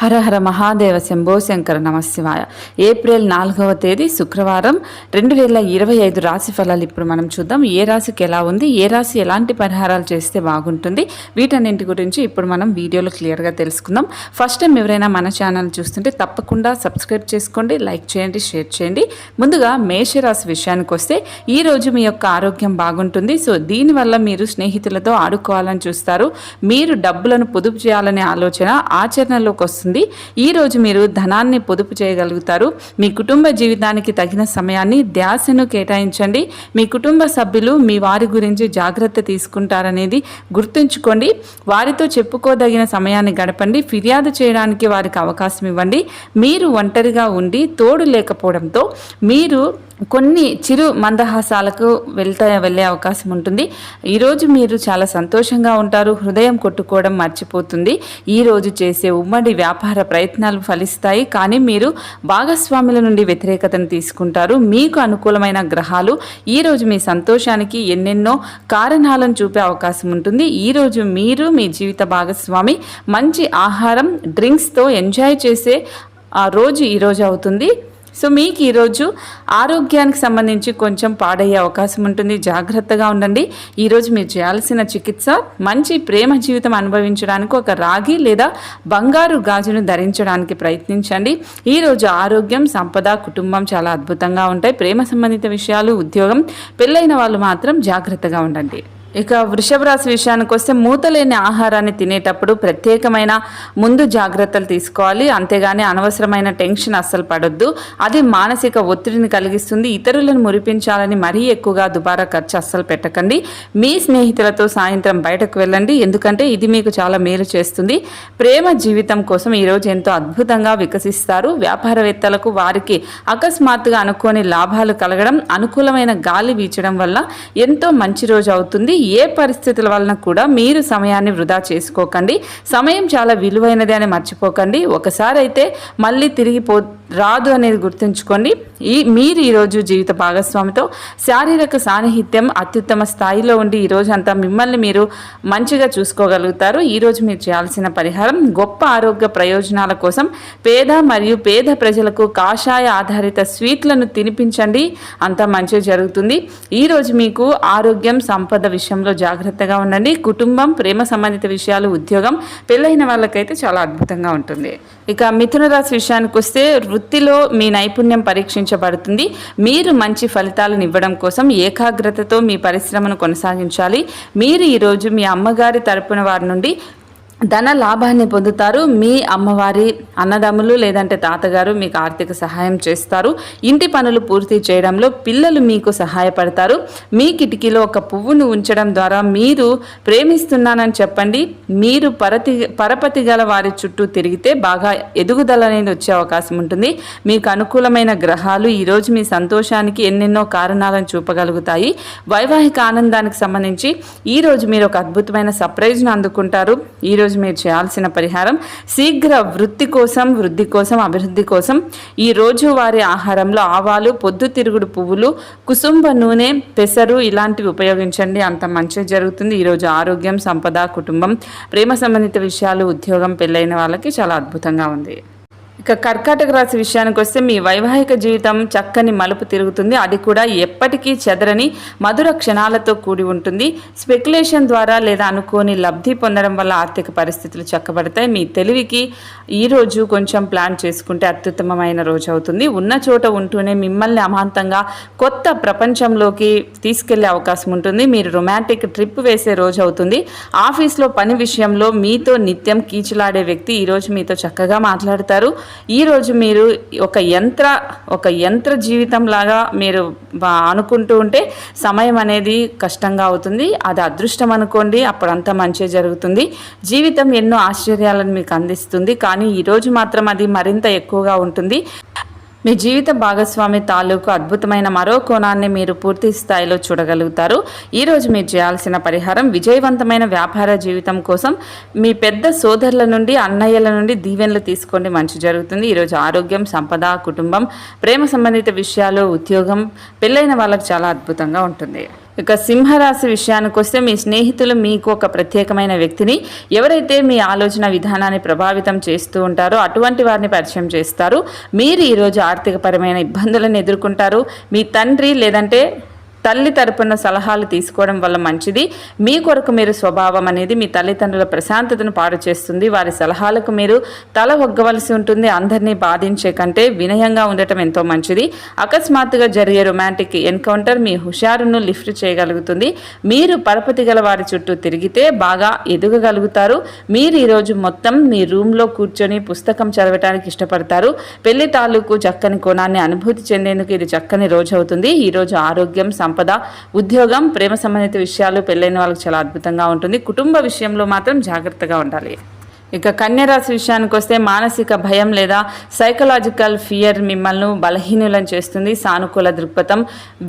హరహర మహాదేవ శంభో శంకర నమశివాయ. ఏప్రిల్ నాలుగవ తేదీ శుక్రవారం రెండు వేల ఇరవై ఐదు రాశి ఫలాలు ఇప్పుడు మనం చూద్దాం. ఏ రాశికి ఎలా ఉంది? ఏ రాశి ఎలాంటి పరిహారాలు చేస్తే బాగుంటుంది? వీటన్నింటి గురించి ఇప్పుడు మనం వీడియోలో క్లియర్గా తెలుసుకుందాం. ఫస్ట్ టైం ఎవరైనా మన ఛానల్ చూస్తుంటే తప్పకుండా సబ్స్క్రైబ్ చేసుకోండి లైక్ చేయండి షేర్ చేయండి. ముందుగా మేషరాశి విషయానికి వస్తే ఈ రోజు మీ యొక్క ఆరోగ్యం బాగుంటుంది. సో దీనివల్ల మీరు స్నేహితులతో ఆడుకోవాలని చూస్తారు. మీరు డబ్బులను పొదుపు చేయాలనే ఆలోచన ఆచరణలోకి వస్తుంది. ఈ రోజు మీరు ధనాన్ని పొదుపు చేయగలుగుతారు. మీ కుటుంబ జీవితానికి తగిన సమయాన్ని ధ్యాసను కేటాయించండి. మీ కుటుంబ సభ్యులు మీ వారి గురించి జాగ్రత్త తీసుకుంటారనేది గుర్తుంచుకోండి. వారితో చెప్పుకోదగిన సమయాన్ని గడపండి. ఫిర్యాదు చేయడానికి వారికి అవకాశం ఇవ్వండి. మీరు ఒంటరిగా ఉండి తోడు లేకపోవడంతో మీరు కొన్ని చిరు మందహాసాలకు వెళ్తా వెళ్ళే అవకాశం ఉంటుంది. ఈరోజు మీరు చాలా సంతోషంగా ఉంటారు. హృదయం కొట్టుకోవడం మర్చిపోతుంది. ఈరోజు చేసే ఉమ్మడి వ్యాపార ప్రయత్నాలు ఫలిస్తాయి. కానీ మీరు భాగస్వాముల నుండి వ్యతిరేకతను తీసుకుంటారు. మీకు అనుకూలమైన గ్రహాలు ఈరోజు మీ సంతోషానికి ఎన్నెన్నో కారణాలను చూపే అవకాశం ఉంటుంది. ఈరోజు మీరు మీ జీవిత భాగస్వామి మంచి ఆహారం డ్రింక్స్తో ఎంజాయ్ చేసే ఆ రోజు ఈరోజు అవుతుంది. సో మీకు ఈరోజు ఆరోగ్యానికి సంబంధించి కొంచెం పాడయ్యే అవకాశం ఉంటుంది. జాగ్రత్తగా ఉండండి. ఈరోజు మీరు చేయాల్సిన చికిత్స మంచి ప్రేమ జీవితం అనుభవించడానికి ఒక రాగి లేదా బంగారు గాజును ధరించడానికి ప్రయత్నించండి. ఈరోజు ఆరోగ్యం సంపద కుటుంబం చాలా అద్భుతంగా ఉంటాయి. ప్రేమ సంబంధిత విషయాలు ఉద్యోగం పెళ్ళైన వాళ్ళు మాత్రం జాగ్రత్తగా ఉండండి. ఇక వృషభ రాశి విషయానికి వస్తే మూతలేని ఆహారాన్ని తినేటప్పుడు ప్రత్యేకమైన ముందు జాగ్రత్తలు తీసుకోవాలి. అంతేగాని అనవసరమైన టెన్షన్ అస్సలు పడొద్దు. అది మానసిక ఒత్తిడిని కలిగిస్తుంది. ఇతరులను మురిపించాలని మరీ ఎక్కువగా దుబారా ఖర్చు అస్సలు పెట్టకండి. మీ స్నేహితులతో సాయంత్రం బయటకు వెళ్ళండి. ఎందుకంటే ఇది మీకు చాలా మేలు చేస్తుంది. ప్రేమ జీవితం కోసం ఈరోజు ఎంతో అద్భుతంగా వికసిస్తారు. వ్యాపారవేత్తలకు వారికి అకస్మాత్తుగా అనుకోని లాభాలు కలగడం అనుకూలమైన గాలి వీచడం వల్ల ఎంతో మంచి రోజు అవుతుంది. ఏ పరిస్థితుల వలన కూడా మీరు సమయాన్ని వృధా చేసుకోకండి. సమయం చాలా విలువైనది అని మర్చిపోకండి. ఒకసారి అయితే మళ్ళీ తిరిగి పో రాదు అనేది గుర్తుంచుకోండి. ఈ మీరు ఈరోజు జీవిత భాగస్వామితో శారీరక సాన్నిహిత్యం అత్యుత్తమ స్థాయిలో ఉండి ఈ రోజు అంతా మిమ్మల్ని మీరు మంచిగా చూసుకోగలుగుతారు. ఈరోజు మీరు చేయాల్సిన పరిహారం గొప్ప ఆరోగ్య ప్రయోజనాల కోసం పేద మరియు పేద ప్రజలకు కాషాయ ఆధారిత స్వీట్లను తినిపించండి. అంతా మంచి జరుగుతుంది. ఈరోజు మీకు ఆరోగ్యం సంపద విషయం విషయంలో జాగ్రత్తగా ఉండండి. కుటుంబం ప్రేమ సంబంధిత విషయాలు ఉద్యోగం పెళ్ళైన వాళ్ళకైతే చాలా అద్భుతంగా ఉంటుంది. ఇక మిథున రాశి విషయానికి వస్తే వృత్తిలో మీ నైపుణ్యం పరీక్షించబడుతుంది. మీరు మంచి ఫలితాలను ఇవ్వడం కోసం ఏకాగ్రతతో మీ పరిశ్రమను కొనసాగించాలి. మీరు ఈరోజు మీ అమ్మగారి తరపున వారి నుండి ధన లాభాన్ని పొందుతారు. మీ అమ్మవారి అన్నదమ్ములు లేదంటే తాతగారు మీకు ఆర్థిక సహాయం చేస్తారు. ఇంటి పనులు పూర్తి చేయడంలో పిల్లలు మీకు సహాయపడతారు. మీ కిటికీలో ఒక పువ్వును ఉంచడం ద్వారా మీరు ప్రేమిస్తున్నానని చెప్పండి. మీరు పరతి పరపతి గల వారి చుట్టూ తిరిగితే బాగా ఎదుగుదల అనేది వచ్చే అవకాశం ఉంటుంది. మీకు అనుకూలమైన గ్రహాలు ఈరోజు మీ సంతోషానికి ఎన్నెన్నో కారణాలను చూపగలుగుతాయి. వైవాహిక ఆనందానికి సంబంధించి ఈరోజు మీరు ఒక అద్భుతమైన సర్ప్రైజ్ను అందుకుంటారు. ఈరోజు మీరు చేయాల్సిన పరిహారం శీఘ్ర వృత్తి కోసం వృద్ధి కోసం అభివృద్ధి కోసం. ఈ రోజు వారి ఆహారంలో ఆవాలు పొద్దుతిరుగుడు పువ్వులు కుసుంబ నూనె పెసరు ఇలాంటివి ఉపయోగించండి. అంత మంచి జరుగుతుంది. ఈరోజు ఆరోగ్యం సంపద కుటుంబం ప్రేమ సంబంధిత విషయాలు ఉద్యోగం పెళ్ళైన వాళ్ళకి చాలా అద్భుతంగా ఉంది. ఇక కర్కాటక రాశి విషయానికి వస్తే మీ వైవాహిక జీవితం చక్కని మలుపు తిరుగుతుంది. అది కూడా ఎప్పటికీ చెదరని మధుర క్షణాలతో కూడి ఉంటుంది. స్పెక్యులేషన్ ద్వారా లేదా అనుకోని లబ్ధి పొందడం వల్ల ఆర్థిక పరిస్థితులు చక్కబడతాయి. మీ తెలివికి ఈ రోజు కొంచెం ప్లాన్ చేసుకుంటే అత్యుత్తమమైన రోజు అవుతుంది. ఉన్న చోట ఉంటూనే మిమ్మల్ని అమాంతంగా కొత్త ప్రపంచంలోకి తీసుకెళ్ళే అవకాశం ఉంటుంది. మీరు రొమాంటిక్ ట్రిప్ వేసే రోజు అవుతుంది. ఆఫీస్లో పని విషయంలో మీతో నిత్యం కీచులాడే వ్యక్తి ఈరోజు మీతో చక్కగా మాట్లాడతారు. ఈరోజు మీరు ఒక యంత్ర ఒక యంత్ర జీవితం లాగా మీరు అనుకుంటూ ఉంటే సమయం అనేది కష్టంగా అవుతుంది. అది అదృష్టం అనుకోండి అప్పుడంతా మంచి జరుగుతుంది. జీవితం ఎన్నో ఆశ్చర్యాలను మీకు అందిస్తుంది. కానీ ఈరోజు మాత్రం అది మరింత ఎక్కువగా ఉంటుంది. మీ జీవిత భాగస్వామి తాలూకు అద్భుతమైన మరో కోణాన్ని మీరు పూర్తి స్థాయిలో చూడగలుగుతారు. ఈరోజు మీరు చేయాల్సిన పరిహారం విజయవంతమైన వ్యాపార జీవితం కోసం మీ పెద్ద సోదరుల నుండి అన్నయ్యల నుండి దీవెనలు తీసుకోండి. మంచి జరుగుతుంది. ఈరోజు ఆరోగ్యం సంపద కుటుంబం ప్రేమ సంబంధిత విషయాలు ఉద్యోగం పెళ్ళైన వాళ్ళకు చాలా అద్భుతంగా ఉంటుంది. ఇక సింహరాశి విషయానికి వస్తే మీ స్నేహితులు మీకు ఒక ప్రత్యేకమైన వ్యక్తిని ఎవరైతే మీ ఆలోచన విధానాన్ని ప్రభావితం చేస్తూ ఉంటారో అటువంటి వారిని పరిచయం చేస్తారు. మీరు ఈరోజు ఆర్థికపరమైన ఇబ్బందులను ఎదుర్కొంటారు. మీ తండ్రి లేదంటే తల్లి తరపున సలహాలు తీసుకోవడం వల్ల మంచిది. మీ కొరకు మీరు స్వభావం అనేది మీ తల్లిదండ్రుల ప్రశాంతతను పాడు చేస్తుంది. వారి సలహాలకు మీరు తల ఒగ్గవలసి ఉంటుంది. అందరినీ బాధించే కంటే వినయంగా ఉండటం ఎంతో మంచిది. అకస్మాత్తుగా జరిగే రొమాంటిక్ ఎన్కౌంటర్ మీ హుషారును లిఫ్ట్ చేయగలుగుతుంది. మీరు పరపతి గల వారి చుట్టూ తిరిగితే బాగా ఎదగగలుగుతారు. మీరు ఈరోజు మొత్తం మీ రూమ్లో కూర్చొని పుస్తకం చదవటానికి ఇష్టపడతారు. పెళ్ళి తాలూకు చక్కని కోణాన్ని అనుభూతి చెందేందుకు ఇది చక్కని రోజు అవుతుంది. ఈరోజు ఆరోగ్యం ఆరోగ్యం సంపద ఉద్యోగం ప్రేమ సంబంధిత విషయాలు పెళ్ళైన వాళ్ళకి చాలా అద్భుతంగా ఉంటుంది. కుటుంబ విషయంలో మాత్రం జాగ్రత్తగా ఉండాలి. ఇక కన్యరాశి విషయానికి వస్తే మానసిక భయం లేదా సైకలాజికల్ ఫియర్ మిమ్మల్ని బలహీనులను చేస్తుంది. సానుకూల దృక్పథం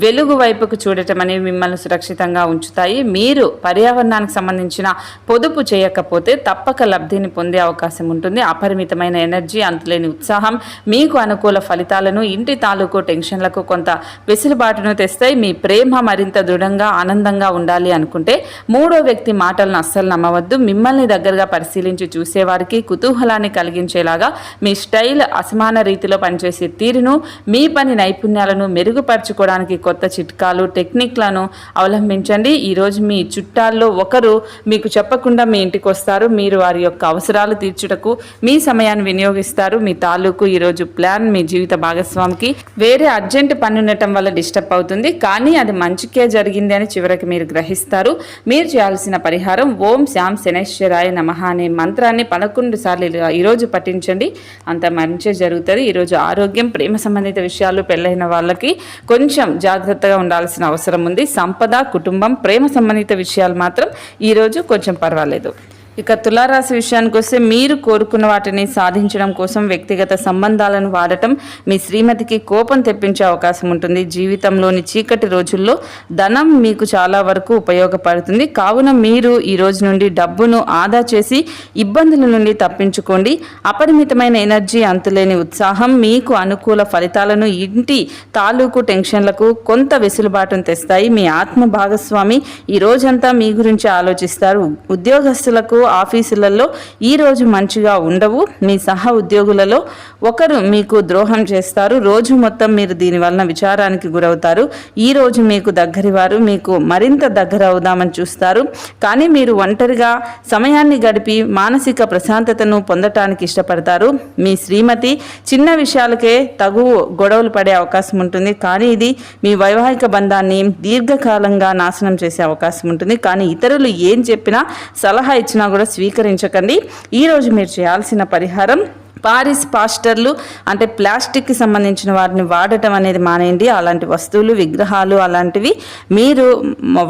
వెలుగు వైపుకు చూడటం అనేవి మిమ్మల్ని సురక్షితంగా ఉంచుతాయి. మీరు పర్యావరణానికి సంబంధించిన పొదుపు చేయకపోతే తప్పక లబ్ధిని పొందే అవకాశం ఉంటుంది. అపరిమితమైన ఎనర్జీ అంతులేని ఉత్సాహం మీకు అనుకూల ఫలితాలను ఇంటి తాలూకు టెన్షన్లకు కొంత వెసులుబాటును తెస్తాయి. మీ ప్రేమ మరింత దృఢంగా ఆనందంగా ఉండాలి అనుకుంటే మూడో వ్యక్తి మాటలను అస్సలు నమ్మవద్దు. మిమ్మల్ని దగ్గరగా పరిశీలించి చూసేవారికి కుతూహలాన్ని కలిగించేలాగా మీ స్టైల్ అసమాన రీతిలో పనిచేసే తీరును మీ పని నైపుణ్యాలను మెరుగుపరచుకోవడానికి కొత్త చిట్కాలు టెక్నిక్లను అవలంబించండి. ఈరోజు మీ చుట్టాల్లో ఒకరు మీకు చెప్పకుండా మీ ఇంటికి వస్తారు. మీరు వారి యొక్క అవసరాలు తీర్చుటకు మీ సమయాన్ని వినియోగిస్తారు. మీ తాలూకు ఈరోజు ప్లాన్ మీ జీవిత భాగస్వామికి వేరే అర్జెంట్ పని ఉండటం వల్ల డిస్టర్బ్ అవుతుంది. కానీ అది మంచికే జరిగింది అని చివరికి మీరు గ్రహిస్తారు. మీరు చేయాల్సిన పరిహారం ఓం శ్యామ్ శనేశ్వరాయ నమః అనే మంత్రాన్ని పదకొండు సార్లు ఈరోజు పఠించండి. అంత మంచి జరుగుతుంది. ఈరోజు ఆరోగ్యం ప్రేమ సంబంధిత విషయాలు పెళ్ళైన వాళ్ళకి కొంచెం జాగ్రత్తగా ఉండాల్సిన అవసరం ఉంది. సంపద కుటుంబం ప్రేమ సంబంధిత విషయాలు మాత్రం ఈరోజు కొంచెం పర్వాలేదు. ఇక తులారాశి విషయానికి వస్తే మీరు కోరుకున్న వాటిని సాధించడం కోసం వ్యక్తిగత సంబంధాలను వాడటం మీ శ్రీమతికి కోపం తెప్పించే అవకాశం ఉంటుంది. జీవితంలోని చీకటి రోజుల్లో ధనం మీకు చాలా వరకు ఉపయోగపడుతుంది. కావున మీరు ఈ రోజు నుండి డబ్బును ఆదా చేసి ఇబ్బందుల నుండి తప్పించుకోండి. అపరిమితమైన ఎనర్జీ అంతులేని ఉత్సాహం మీకు అనుకూల ఫలితాలను ఇంటి తాలూకు టెన్షన్లకు కొంత వెసులుబాటును తెస్తాయి. మీ ఆత్మ భాగస్వామి ఈ రోజంతా మీ గురించి ఆలోచిస్తారు. ఉద్యోగస్తులకు ఆఫీసులలో ఈ రోజు మంచిగా ఉండవు. మీ సహ ఉద్యోగులలో ఒకరు మీకు ద్రోహం చేస్తారు. రోజు మొత్తం మీరు దీని వలన విచారానికి గురవుతారు. ఈ రోజు మీకు దగ్గరి వారు మీకు మరింత దగ్గర అవుదామని చూస్తారు. కానీ మీరు ఒంటరిగా సమయాన్ని గడిపి మానసిక ప్రశాంతతను పొందటానికి ఇష్టపడతారు. మీ శ్రీమతి చిన్న విషయాలకే తగు గొడవలు పడే అవకాశం ఉంటుంది. కానీ ఇది మీ వైవాహిక బంధాన్ని దీర్ఘకాలంగా నాశనం చేసే అవకాశం ఉంటుంది. కానీ ఇతరులు ఏం చెప్పినా సలహా ఇచ్చినా కూడా స్వీకరించకండి. ఈరోజు మీరు చేయాల్సిన పరిహారం పారిస్ పాస్టర్లు అంటే ప్లాస్టిక్కి సంబంధించిన వాటిని వాడటం అనేది మానేయండి. అలాంటి వస్తువులు విగ్రహాలు అలాంటివి మీరు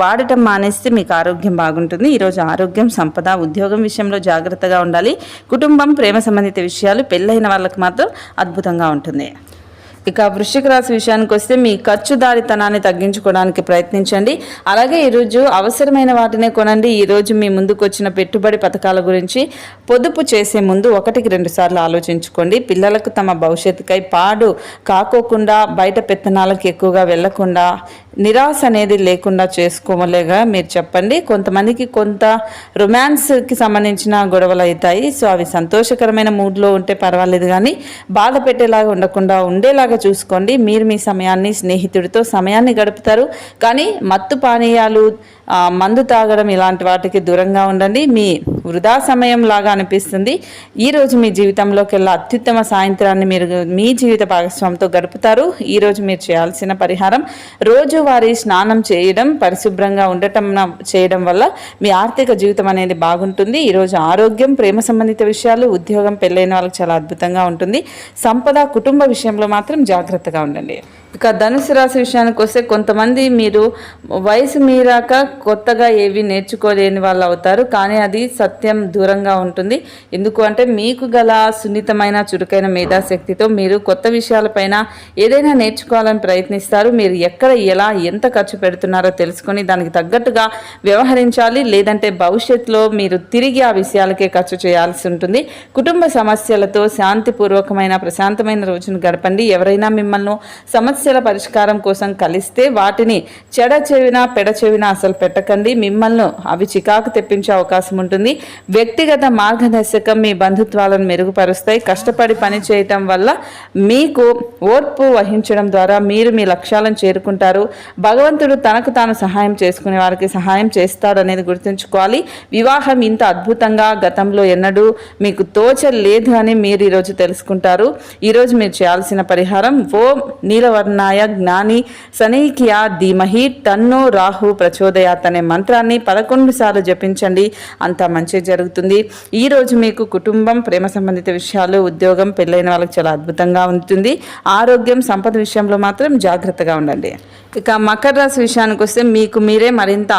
వాడటం మానేస్తే మీకు ఆరోగ్యం బాగుంటుంది. ఈరోజు ఆరోగ్యం సంపద ఉద్యోగం విషయంలో జాగ్రత్తగా ఉండాలి. కుటుంబం ప్రేమ సంబంధిత విషయాలు పెళ్ళైన వాళ్ళకి మాత్రం అద్భుతంగా ఉంటుంది. ఇక వృశ్చిక రాశి విషయానికి వస్తే మీ ఖర్చుదారితనాన్ని తగ్గించుకోవడానికి ప్రయత్నించండి. అలాగే ఈరోజు అవసరమైన వాటినే కొనండి. ఈరోజు మీ ముందుకు వచ్చిన పెట్టుబడి పథకాల గురించి పొదుపు చేసే ముందు ఒకటికి రెండు సార్లు ఆలోచించుకోండి. పిల్లలకు తమ భవిష్యత్తుకై పాడు కాకోకుండా బయట పెత్తనాలకు ఎక్కువగా వెళ్ళకుండా నిరాశ అనేది లేకుండా చేసుకోమలేగా మీరు చెప్పండి. కొంతమందికి కొంత రొమాన్స్కి సంబంధించిన గొడవలు అవుతాయి. సో అవి సంతోషకరమైన మూడ్లో ఉంటే పర్వాలేదు కానీ బాధ పెట్టేలాగా ఉండకుండా ఉండేలాగా చూసుకోండి. మీరు మీ సమయాన్ని స్నేహితుడితో సమయాన్ని గడుపుతారు. కానీ మత్తు పానీయాలు మందు తాగడం ఇలాంటి వాటికి దూరంగా ఉండండి. మీ వృధా సమయం లాగా అనిపిస్తుంది. ఈరోజు మీ జీవితంలోకెల్లా అత్యుత్తమ సాయంత్రాన్ని మీరు మీ జీవిత భాగస్వామితో గడుపుతారు. ఈరోజు మీరు చేయాల్సిన పరిహారం రోజువారీ స్నానం చేయడం పరిశుభ్రంగా ఉండటం చేయడం వల్ల మీ ఆర్థిక జీవితం అనేది బాగుంటుంది. ఈరోజు ఆరోగ్యం ప్రేమ సంబంధిత విషయాలు ఉద్యోగం పెళ్ళైన వాళ్ళకి చాలా అద్భుతంగా ఉంటుంది. సంపద కుటుంబ విషయంలో మాత్రం జాగ్రత్తగా ఉండండి. ఇక ధనుసు రాశి విషయానికి వస్తే కొంతమంది మీరు వయసు మీరాక కొత్తగా ఏవి నేర్చుకోలేని వాళ్ళు అవుతారు కానీ అది సత్యం దూరంగా ఉంటుంది. ఎందుకు అంటే మీకు గల సున్నితమైన చురుకైన మేధాశక్తితో మీరు కొత్త విషయాలపైన ఏదైనా నేర్చుకోవాలని ప్రయత్నిస్తారు. మీరు ఎక్కడ ఎలా ఎంత ఖర్చు పెడుతున్నారో తెలుసుకొని దానికి తగ్గట్టుగా వ్యవహరించాలి. లేదంటే భవిష్యత్తులో మీరు తిరిగి ఆ విషయాలకే ఖర్చు చేయాల్సి ఉంటుంది. కుటుంబ సమస్యలతో శాంతిపూర్వకమైన ప్రశాంతమైన రోజును గడపండి. ఎవరైనా మిమ్మల్ని సమస్య సమస్యల పరిష్కారం కోసం కలిస్తే వాటిని చెడ చెవిన పెడ చెవిన అసలు పెట్టకండి. మిమ్మల్ని అవి చికాకు తెప్పించే అవకాశం ఉంటుంది. వ్యక్తిగత మార్గదర్శకం మీ బంధుత్వాలను మెరుగుపరుస్తాయి. కష్టపడి పని చేయటం వల్ల మీకు ఓర్పు వహించడం ద్వారా మీరు మీ లక్ష్యాలను చేరుకుంటారు. భగవంతుడు తనకు తాను సహాయం చేసుకునే వారికి సహాయం చేస్తాడు అనేది గుర్తుంచుకోవాలి. వివాహం ఇంత అద్భుతంగా గతంలో ఎన్నడూ మీకు తోచలేదు అని మీరు ఈరోజు తెలుసుకుంటారు. ఈరోజు మీరు చేయాల్సిన పరిహారం ఓం నీలవర్ణాయ జ్ఞాని సనైకియా ధీమహి తన్నో రాహు ప్రచోదయాత్ అనే మంత్రాన్ని పదకొండు సార్లు జపించండి. అంతా మంచి జరుగుతుంది. ఈ రోజు మీకు కుటుంబం ప్రేమ సంబంధిత విషయాలు ఉద్యోగం పెళ్ళైన వాళ్ళకి చాలా అద్భుతంగా ఉంటుంది. ఆరోగ్యం సంపద విషయంలో మాత్రం జాగ్రత్తగా ఉండండి. ఇక మకర రాశి విషయానికి వస్తే మీకు మీరే మరింత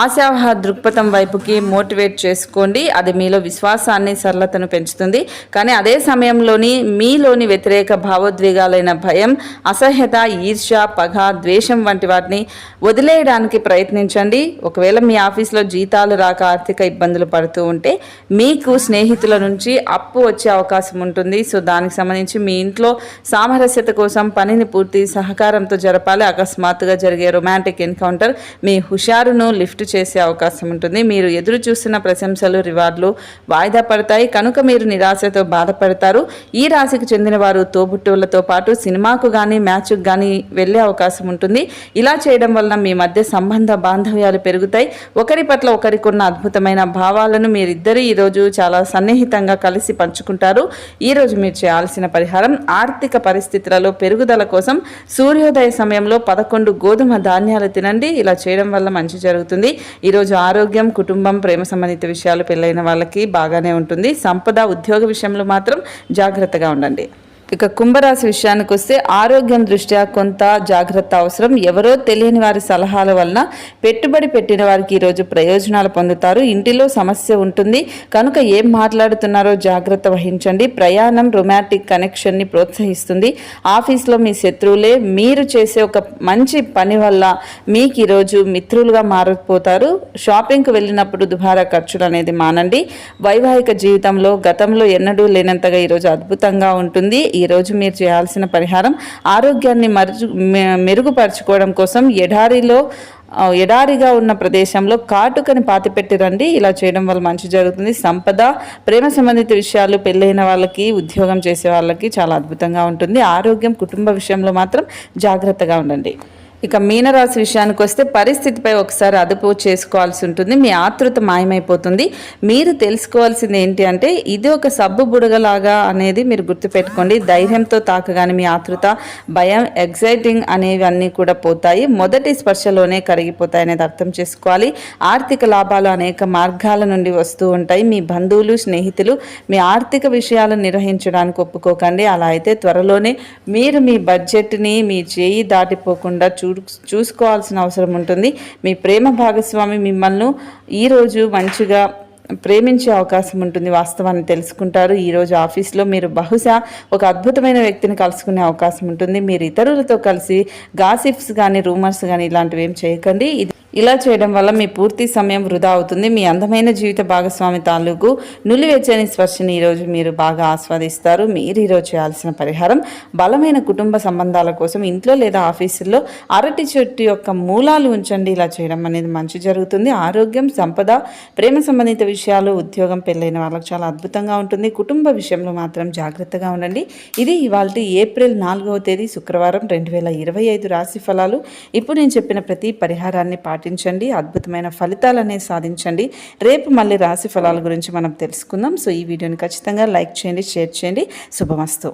ఆశావహ దృక్పథం వైపుకి మోటివేట్ చేసుకోండి. అది మీలో విశ్వాసాన్ని సరళతను పెంచుతుంది. కానీ అదే సమయంలోని మీలోని వ్యతిరేక భావోద్వేగాలైన భయం అసహ్యత ఈర్ష్య పగ ద్వేషం వంటి వాటిని వదిలేయడానికి ప్రయత్నించండి. ఒకవేళ మీ ఆఫీస్లో జీతాలు రాక ఆర్థిక ఇబ్బందులు పడుతూ ఉంటే మీకు స్నేహితుల నుంచి అప్పు వచ్చే అవకాశం ఉంటుంది. సో దానికి సంబంధించి మీ ఇంట్లో సామరస్యత కోసం పనిని పూర్తి సహకారంతో జరపాలి. అకస్మాత్తుగా జరిగే రొమాంటిక్ ఎన్కౌంటర్ మీ హుషారును లిఫ్ట్ చేసే అవకాశం ఉంటుంది. మీరు ఎదురు చూస్తున్న ప్రశంసలు రివార్డులు వాయిదా పడతాయి. కనుక మీరు నిరాశతో బాధపడతారు. ఈ రాశికి చెందిన వారు తోబుట్టువులతో పాటు సినిమాకు కానీ మ్యాచ్కు కానీ వెళ్ళే అవకాశం ఉంటుంది. ఇలా చేయడం వలన మీ మధ్య సంబంధ బాంధవ్యాలు పెరుగుతాయి. ఒకరి పట్ల ఒకరికి ఉన్న అద్భుతమైన భావాలను మీరిద్దరు ఈరోజు చాలా సన్నిహితంగా కలిసి పంచుకుంటారు. ఈరోజు మీరు చేయాల్సిన పరిహారం ఆర్థిక పరిస్థితులలో పెరుగుదల కోసం సూర్యోదయ సమయంలో పదకొండు గోధుమ ధాన్యాలు తినండి. ఇలా చేయడం వల్ల మంచి జరుగుతుంది. ఈరోజు ఆరోగ్యం కుటుంబం ప్రేమ సంబంధిత విషయాలు పెళ్ళైన వాళ్ళకి బాగానే ఉంటుంది. సంపద ఉద్యోగ విషయంలో మాత్రం జాగ్రత్తగా ఉండండి. ఇక కుంభరాశి విషయానికి వస్తే ఆరోగ్యం దృష్ట్యా కొంత జాగ్రత్త అవసరం. ఎవరో తెలియని వారి సలహాల వలన పెట్టుబడి పెట్టిన వారికి ఈరోజు ప్రయోజనాలు పొందుతారు. ఇంటిలో సమస్య ఉంటుంది. కనుక ఏం మాట్లాడుతున్నారో జాగ్రత్త వహించండి. ప్రయాణం రొమాంటిక్ కనెక్షన్ని ప్రోత్సహిస్తుంది. ఆఫీస్లో మీ శత్రువులే మీరు చేసే ఒక మంచి పని వల్ల మీకు ఈరోజు మిత్రులుగా మారిపోతారు. షాపింగ్కి వెళ్ళినప్పుడు దుబారా ఖర్చులు అనేది మానండి. వైవాహిక జీవితంలో గతంలో ఎన్నడూ లేనంతగా ఈరోజు అద్భుతంగా ఉంటుంది. ఈరోజు మీరు చేయాల్సిన పరిహారం ఆరోగ్యాన్ని మరుచు మె- మెరుగుపరచుకోవడం కోసం ఎడారిలో ఎడారిగా ఉన్న ప్రదేశంలో కాటుకని పాతిపెట్టి రండి. ఇలా చేయడం వల్ల మంచి జరుగుతుంది. సంపద ప్రేమ సంబంధిత విషయాలు పెళ్ళైన వాళ్ళకి ఉద్యోగం చేసే వాళ్ళకి చాలా అద్భుతంగా ఉంటుంది. ఆరోగ్యం కుటుంబ విషయంలో మాత్రం జాగ్రత్తగా ఉండండి. ఇక మీనరాశి విషయానికి వస్తే పరిస్థితిపై ఒకసారి అదుపు చేసుకోవాల్సి ఉంటుంది. మీ ఆతృత మాయమైపోతుంది. మీరు తెలుసుకోవాల్సింది ఏంటి అంటే ఇది ఒక సబ్బు బుడగలాగా అనేది మీరు గుర్తుపెట్టుకోండి. ధైర్యంతో తాకగానే మీ ఆతృత భయం ఎగ్జైటింగ్ అనేవి అన్నీ కూడా పోతాయి. మొదటి స్పర్శలోనే కరిగిపోతాయి అనేది అర్థం చేసుకోవాలి. ఆర్థిక లాభాలు అనేక మార్గాల నుండి వస్తూ ఉంటాయి. మీ బంధువులు స్నేహితులు మీ ఆర్థిక విషయాలను నిర్వహించడానికి ఒప్పుకోకండి. అలా అయితే త్వరలోనే మీరు మీ బడ్జెట్ని మీ చేయి దాటిపోకుండా చూ చూసుకోవాల్సిన అవసరం ఉంటుంది. మీ ప్రేమ భాగస్వామి మిమ్మల్ని ఈరోజు మంచిగా ప్రేమించే అవకాశం ఉంటుంది. వాస్తవాన్ని తెలుసుకుంటారు. ఈరోజు ఆఫీస్లో మీరు బహుశా ఒక అద్భుతమైన వ్యక్తిని కలుసుకునే అవకాశం ఉంటుంది. మీరు ఇతరులతో కలిసి గాసిప్స్ కానీ రూమర్స్ కానీ ఇలాంటివి ఏం చేయకండి. ఇది ఇలా చేయడం వల్ల మీ పూర్తి సమయం వృధా అవుతుంది. మీ అందమైన జీవిత భాగస్వామి తాలూకు నులివెచ్చని స్పర్శని ఈరోజు మీరు బాగా ఆస్వాదిస్తారు. మీరు ఈరోజు చేయాల్సిన పరిహారం బలమైన కుటుంబ సంబంధాల కోసం ఇంట్లో లేదా ఆఫీసుల్లో అరటి చెట్టు యొక్క మూలాలు ఉంచండి. ఇలా చేయడం అనేది మంచి జరుగుతుంది. ఆరోగ్యం సంపద ప్రేమ సంబంధిత విషయాలు ఉద్యోగం పెళ్ళైన వాళ్ళకి చాలా అద్భుతంగా ఉంటుంది. కుటుంబ విషయంలో మాత్రం జాగ్రత్తగా ఉండండి. ఇది ఇవాళ ఏప్రిల్ నాలుగవ తేదీ శుక్రవారం రెండు వేల ఇరవై ఐదు రాశి ఫలాలు. ఇప్పుడు నేను చెప్పిన ప్రతి పరిహారాన్ని పాటి పాటించండి అద్భుతమైన ఫలితాలు అనేవి సాధించండి. రేపు మళ్ళీ రాశి ఫలాల గురించి మనం తెలుసుకుందాం. సో ఈ వీడియోని ఖచ్చితంగా లైక్ చేయండి షేర్ చేయండి. శుభమస్తు.